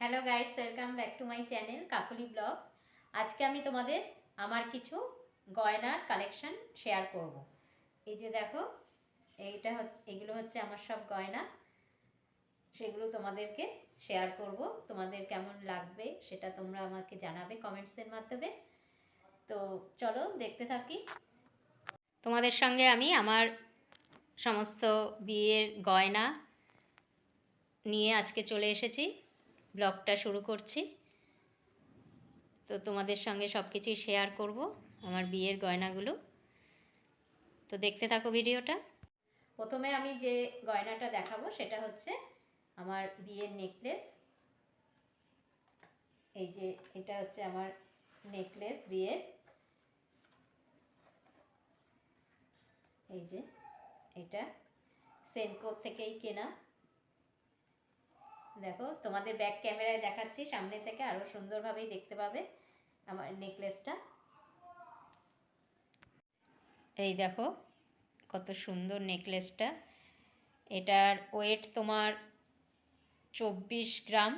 Hello guides welcome back to my channel Kakuli blogs আজকে আমি তোমাদের আমার কিছু গয়নার কালেকশন শেয়ার করব। এই যে দেখো, এইটা হচ্ছে এগুলো হচ্ছে আমার সব গয়না। সেগুলো তোমাদেরকে শেয়ার করব। তোমাদের কেমন লাগবে সেটা তোমরা আমাকে জানাবে কমেন্টসের মাধ্যমে। তো চলো দেখতে থাকি। তোমাদের সঙ্গে আমি আমার সমস্ত বিয়ের গয়না নিয়ে আজকে চলে এসেছি। ব্লগটা শুরু করছি। তো তোমাদের সঙ্গে সব কিছুই শেয়ার করব, আমার বিয়ের গয়নাগুলো। তো দেখতে থাকো ভিডিওটা। প্রথমে আমি যে গয়নাটা দেখাবো, সেটা হচ্ছে আমার বিয়ের নেকলেস এই যে, এটা হচ্ছে আমার নেকলেস বিয়ের। এই যে, এটা। সেনকো থেকেই কেনা। দেখো, তোমাদের ব্যাক ক্যামেরায় দেখাচ্ছি, সামনে থেকে আরও সুন্দরভাবেই দেখতে পাবে আমার নেকলেসটা এই দেখো, কত সুন্দর নেকলেসটা এটার ওয়েট তোমার চব্বিশ গ্রাম।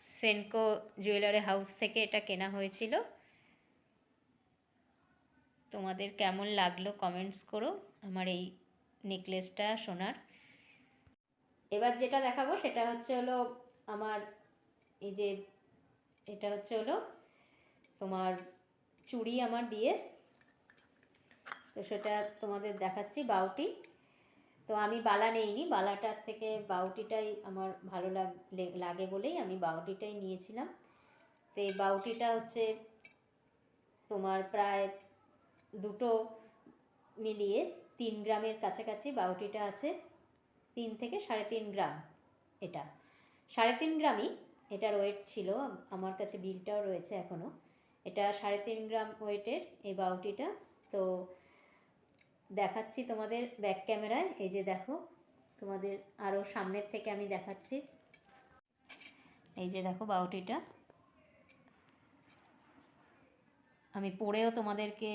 সেনকো জুয়েলারি হাউস থেকে এটা কেনা হয়েছিল। তোমাদের কেমন লাগল কমেন্টস করো। আমার এই নেকলেসটা সোনার। এবার যেটা দেখাবো সেটা হচ্ছে হলো আমার এই যে এটা হচ্ছে হলো তোমার চুড়ি আমার বিয়ের। তো সেটা তোমাদের দেখাচ্ছি বাউটি। তো আমি বালা নেইনি, বালাটার থেকে বাউটিটাই আমার ভালো লাগে বলেই আমি বাউটিটাই নিয়েছিলাম। তো এই বাউটিটা হচ্ছে তোমার প্রায় দুটো মিলিয়ে তিন গ্রামের কাছাকাছি বাউটিটা আছে। তিন থেকে সাড়ে তিন গ্রাম এটা। সাড়ে তিন গ্রামই এটার ওয়েট ছিল, আমার কাছে বিলটাও রয়েছে এখনও এটা সাড়ে তিন গ্রাম ওয়েটের এই বাউটিটা। তো দেখাচ্ছি তোমাদের ব্যাক ক্যামেরায় এই যে দেখো, তোমাদের আরও সামনের থেকে আমি দেখাচ্ছি। এই যে দেখো বাউটিটা। আমি পরেও তোমাদেরকে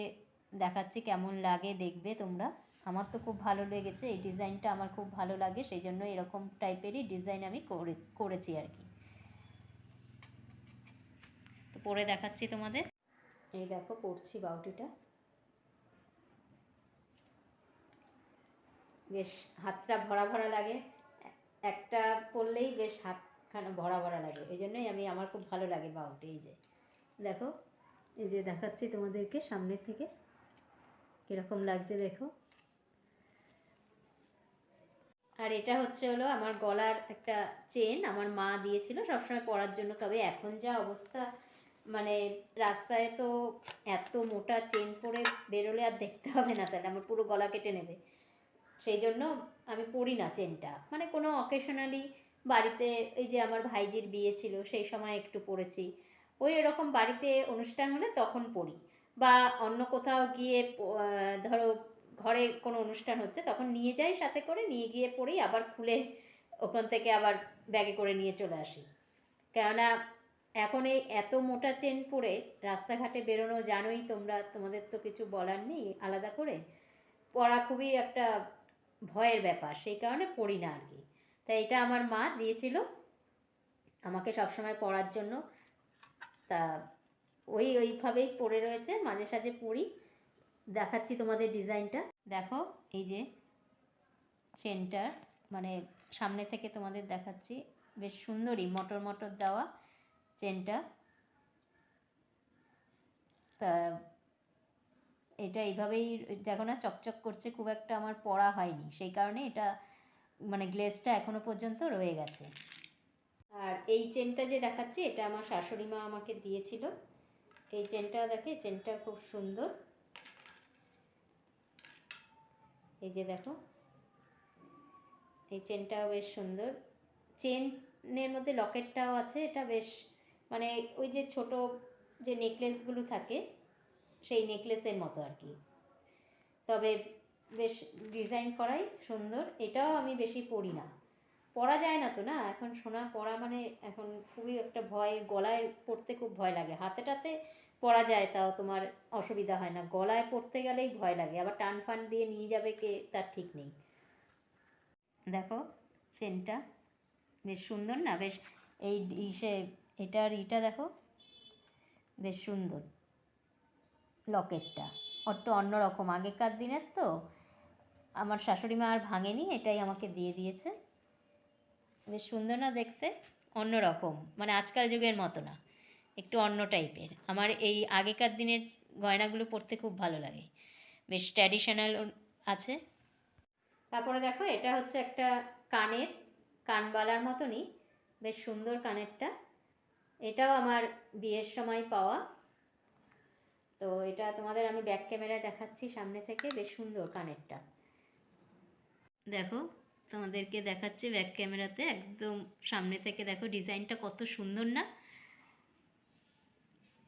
দেখাচ্ছি কেমন লাগে, দেখবে তোমরা। আমার তো খুব ভালো লেগেছে, এই ডিজাইনটা আমার খুব ভালো লাগে, সেই জন্য এরকম টাইপেরই ডিজাইন আমি করে, করেছি আর কি। তো পরে দেখাচ্ছি তোমাদের। এই দেখো, পরছি বাউটিটা। বেশ হাতটা ভরা ভরা লাগে, একটা পরলেই বেশ হাতখানা ভরা ভরা লাগে, এই জন্যই আমি, আমার খুব ভালো লাগে বাউটি, এই যে। দেখো, এই যে দেখাচ্ছি তোমাদেরকে সামনের থেকে, কীরকম লাগছে দেখো। আর এটা হচ্ছে হলো আমার গলার একটা চেন আমার মা দিয়েছিল সবসময় পরার জন্য। তবে এখন যা অবস্থা মানে রাস্তায় তো এত মোটা চেন পরে বেরোলে আর দেখতে হবে না তাহলে, আমার পুরো গলা কেটে নেবে। সেই জন্য আমি পরি না চেনটা মানে কোনো অকেশনালি বাড়িতে এই যে আমার ভাইজির বিয়ে ছিল, সেই সময় একটু পরেছি। ওই এরকম বাড়িতে অনুষ্ঠান হলে তখন পরি। বা অন্য কোথাও গিয়ে ধরো ঘরে কোনো অনুষ্ঠান হচ্ছে, তখন নিয়ে যাই সাথে করে, নিয়ে গিয়ে পরেই আবার খুলে ওখান থেকে আবার ব্যাগে করে নিয়ে চলে আসি। কেননা এখন এই এত মোটা চেন পরে রাস্তাঘাটে বেরোনো, জানোই তোমরা, তোমাদের তো কিছু বলার নেই আলাদা করে, পড়া খুবই একটা ভয়ের ব্যাপার, সেই কারণে পড়ি না আর কি। তাই এটা আমার মা দিয়েছিল, আমাকে সবসময় পড়ার জন্য। তা ওই ওইভাবেই পড়ে রয়েছে, মাঝে সাঝে পড়ি। দেখাচ্ছি তোমাদের ডিজাইনটা। দেখো, এই যে চেনটার মানে সামনে থেকে তোমাদের দেখাচ্ছি, বেশ সুন্দরই মটর মটর দেওয়া চেনটা তা এটা এইভাবেই দেখো না, চকচক করছে, খুব একটা আমার পড়া হয়নি। সেই কারণে এটা মানে গ্লেসটা এখনও পর্যন্ত রয়ে গেছে। আর এই চেনটা যে দেখাচ্ছি, এটা আমার শাশুড়ি মা আমাকে দিয়েছিল। এই চেনটা দেখে চেনটা খুব সুন্দর। এই যে দেখো। এই চেনটাও বেশ সুন্দর। চেনের মধ্যে লকেটটাও আছে, এটা বেশ মানে ওই যে ছোট যে নেকলেসগুলো থাকে, সেই নেকলেসের মতো আর কি। তবে বেশ ডিজাইন করাই সুন্দর। এটাও আমি বেশি পরি না। পরা যায় না তো না? এখন সোনা পরা মানে এখন খুবই একটা ভয়, গলায় পরতে খুব ভয় লাগে। হাতে টাতে পরা যায় তাও তোমার অসুবিধা হয় না। গলায় পরতে গেলেই ভয় লাগে। আবার টান ফান দিয়ে নিয়ে যাবে কে? তার ঠিক নেই। দেখো চেনটা বেশ সুন্দর না? বেশ এই ইসে এটার ইটা দেখো, বেশ সুন্দর। লকেটটা। একটু অন্যরকম আগেকার দিনের তো আমার শাশুড়ি মা আর ভাঙেনি, এটাই আমাকে দিয়ে দিয়েছে। বেশ সুন্দর না দেখতে, অন্যরকম। মানে আজকাল যুগের মতো না। একটু অন্য টাইপের। আমার এই আগেকার দিনের গয়নাগুলো পরতে খুব ভালো লাগে। বেশ ট্র্যাডিশনাল আছে। তারপরে দেখো, এটা হচ্ছে একটা কানের, কানবালার মতনই। বেশ সুন্দর কানেরটা। এটাও আমার বিয়ের সময় পাওয়া। তো এটা তোমাদের আমি ব্যাক ক্যামেরায় দেখাচ্ছি সামনে থেকে। বেশ সুন্দর কানেরটা। দেখো তোমাদেরকে দেখাচ্ছি ব্যাক ক্যামেরাতে একদম সামনে থেকে দেখো ডিজাইনটা কত সুন্দর না?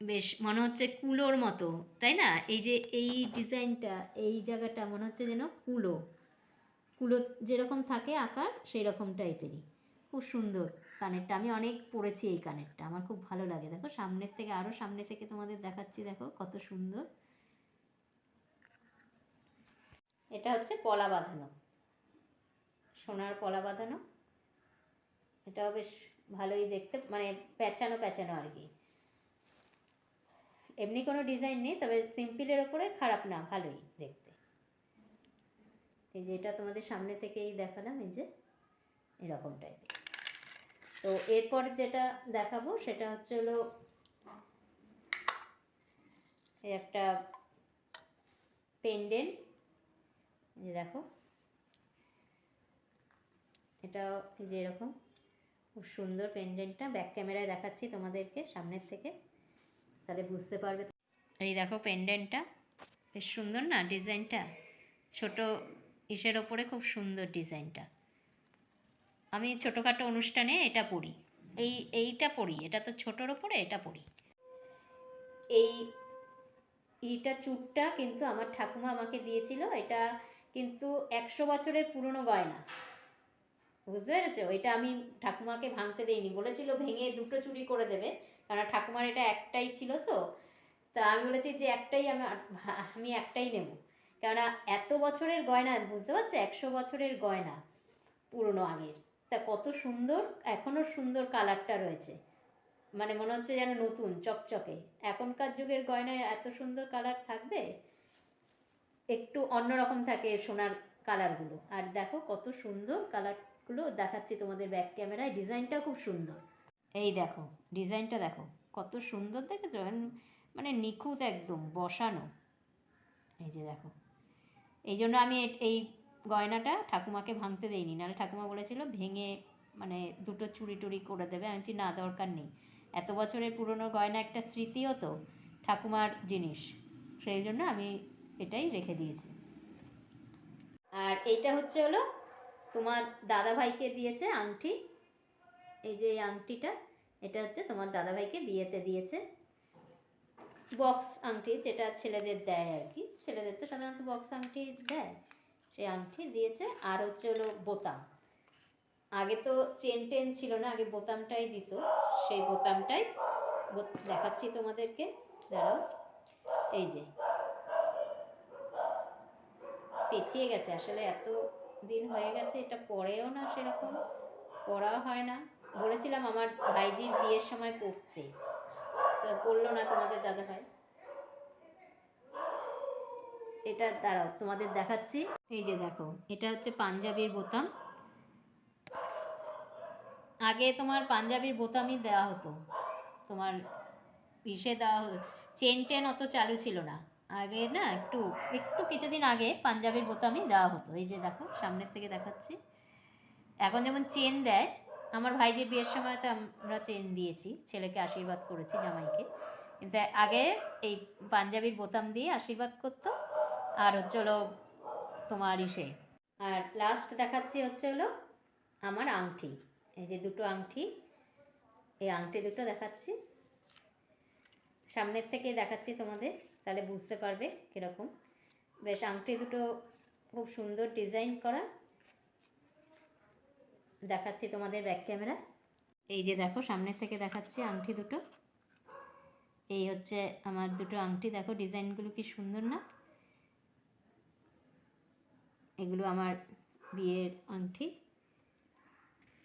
বেশ, মনে হচ্ছে কুলোর মতো, তাই না? এই যে এই ডিজাইনটা এই জায়গাটা মনে হচ্ছে যেন কুলো। কুলো যেরকম থাকে আকার সেই রকম টাইপেরই খুব সুন্দর কানেরটা। আমি অনেক পরেছি এই কানেরটা, আমার খুব ভালো লাগে। দেখো, সামনের থেকে আরও সামনে থেকে তোমাদের দেখাচ্ছি, দেখো কত সুন্দর। এটা হচ্ছে পলা বাঁধানো সোনার পলা বাঁধানো। এটাও বেশ ভালোই দেখতে মানে প্যাঁচানো প্যাঁচানো আর কি। এমনি কোনো ডিজাইন নেই, তবে সিম্পলের ওপরে খারাপ না, ভালোই দেখতে। এই যে এটা তোমাদের সামনে থেকেই দেখালাম, এই যে এরকম টাইপের তো এরপর যেটা দেখাবো, সেটা হচ্ছে হলো একটা পেন্ডেন্ট দেখো। এটাও যে এরকম খুব সুন্দর পেন্ডেন্টটা ব্যাক ক্যামেরায় দেখাচ্ছি তোমাদেরকে সামনের থেকে। তাহলে বুঝতে পারবে এই দেখো পেন্ডেন্টটা বেশ সুন্দর না ডিজাইনটা? ছোট ইসের ওপরে খুব সুন্দর ডিজাইনটা। আমি ছোটোখাটো অনুষ্ঠানে এটা পরি এই, এইটা পরি এটা তো ছোটোর ওপরে, এটা পরি এই এইটা চুটটা কিন্তু আমার ঠাকুমা আমাকে দিয়েছিল। এটা কিন্তু একশো বছরের পুরনো গয়না। বুঝতে পেরেছ? এটা আমি ঠাকুমাকে ভাঙতে দেইনি। বলেছিল ভেঙে দুটো চুরি করে দেবে। কারণ ঠাকুমার এটা একটাই ছিল তো। তা আমি বলেছি যে একটাই আমি আমি একটাই নেব। কেননা এত বছরের গয়না, বুঝতে পারছ? একশো বছরের গয়না পুরনো আগের। তা কত সুন্দর এখনও সুন্দর কালারটা রয়েছে। মানে মনে হচ্ছে যেন নতুন, চকচকে। এখনকার যুগের গয়নায় এত সুন্দর কালার থাকবে? একটু অন্যরকম থাকে সোনার কালারগুলো। আর দেখো কত সুন্দর কালারগুলো দেখাচ্ছি তোমাদের ব্যাক ক্যামেরায় ডিজাইনটা খুব সুন্দর। এই দেখো ডিজাইনটা দেখো, কত সুন্দর দেখেছ? মানে নিখুঁত একদম, বসানো। এই যে দেখো। এই জন্য আমি এই গয়নাটা ঠাকুমাকে ভাঙতে দেইনি। নাহলে ঠাকুমা বলেছিল, ভেঙে মানে দুটো চুরি টুরি করে দেবে। আমি বলছি, না, দরকার নেই। এত বছরের পুরনো গয়না একটা স্মৃতিও তো ঠাকুমার জিনিস। সেই জন্য আমি এটাই রেখে দিয়েছি। আর এইটা হচ্ছে হলো তোমার দাদাভাইকে দিয়েছে আংটি। এই যে এই আংটিটা, এটা হচ্ছে তোমার দাদাভাইকে বিয়েতে দিয়েছে। বক্স আংটি যেটা ছেলেদের দেয় আর কি। ছেলেদের তো সাধারণত বক্স আংটি দেয়, সেই আংটি দিয়েছে। আর হচ্ছে হলো বোতাম। আগে তো চেন টেন ছিল না, আগে বোতামটাই দিত। সেই বোতামটাই দেখাচ্ছি তোমাদেরকে। দাঁড়াও, এই যে। পেঁচিয়ে গেছে আসলে এত হয়ে গেছে, এটা পরেও না সেরকম পড়াও হয় না। বলেছিলাম আমার ভাইজির বিয়ের সময় পড়তে তো পড়ল না তোমাদের দাদা ভাই এটা দাঁড়াও, তোমাদের দেখাচ্ছি। এই যে দেখো, এটা হচ্ছে পাঞ্জাবির বোতাম। আগে তোমার পাঞ্জাবির বোতামই দেওয়া হতো। তোমার ইসে দেওয়া হতো। চেন টেন অত চালু ছিল না। আগে না একটু একটু কিছুদিন আগে পাঞ্জাবির বোতামই দেওয়া হতো। এই যে দেখো, সামনের থেকে দেখাচ্ছি। এখন যেমন চেন দেয়, আমার ভাইজির বিয়ের সময় তো আমরা চেন দিয়েছি, ছেলেকে আশীর্বাদ করেছি জামাইকে। কিন্তু আগে এই পাঞ্জাবির বোতাম দিয়ে আশীর্বাদ করতো, আর হচ্ছে হলো তোমার ইসে। আর লাস্ট দেখাচ্ছি হচ্ছে হলো আমার আংটি। এই যে দুটো আংটি, এই আংটি দুটো দেখাচ্ছি। সামনের থেকে দেখাচ্ছি তোমাদের। তাহলে বুঝতে পারবে কীরকম। বেশ, আংটি দুটো খুব সুন্দর ডিজাইন করা। দেখাচ্ছি তোমাদের ব্যাক ক্যামেরা এই যে দেখো, সামনের থেকে দেখাচ্ছি আংটি দুটো। এই হচ্ছে আমার দুটো আংটি। দেখো, ডিজাইনগুলো কি সুন্দর না? এগুলো আমার বিয়ের আংটি।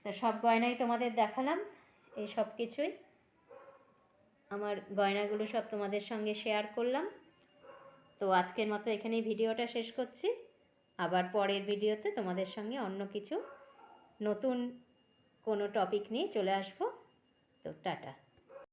তো সব গয়নাই তোমাদের দেখালাম, এই সব কিছুই আমার গয়নাগুলো সব তোমাদের সঙ্গে শেয়ার করলাম। তো আজকের মতো এখানেই ভিডিওটা শেষ করছি। আবার পরের ভিডিওতে তোমাদের সঙ্গে অন্য কিছু নতুন কোনো টপিক নিয়ে চলে আসব। তো টাটা।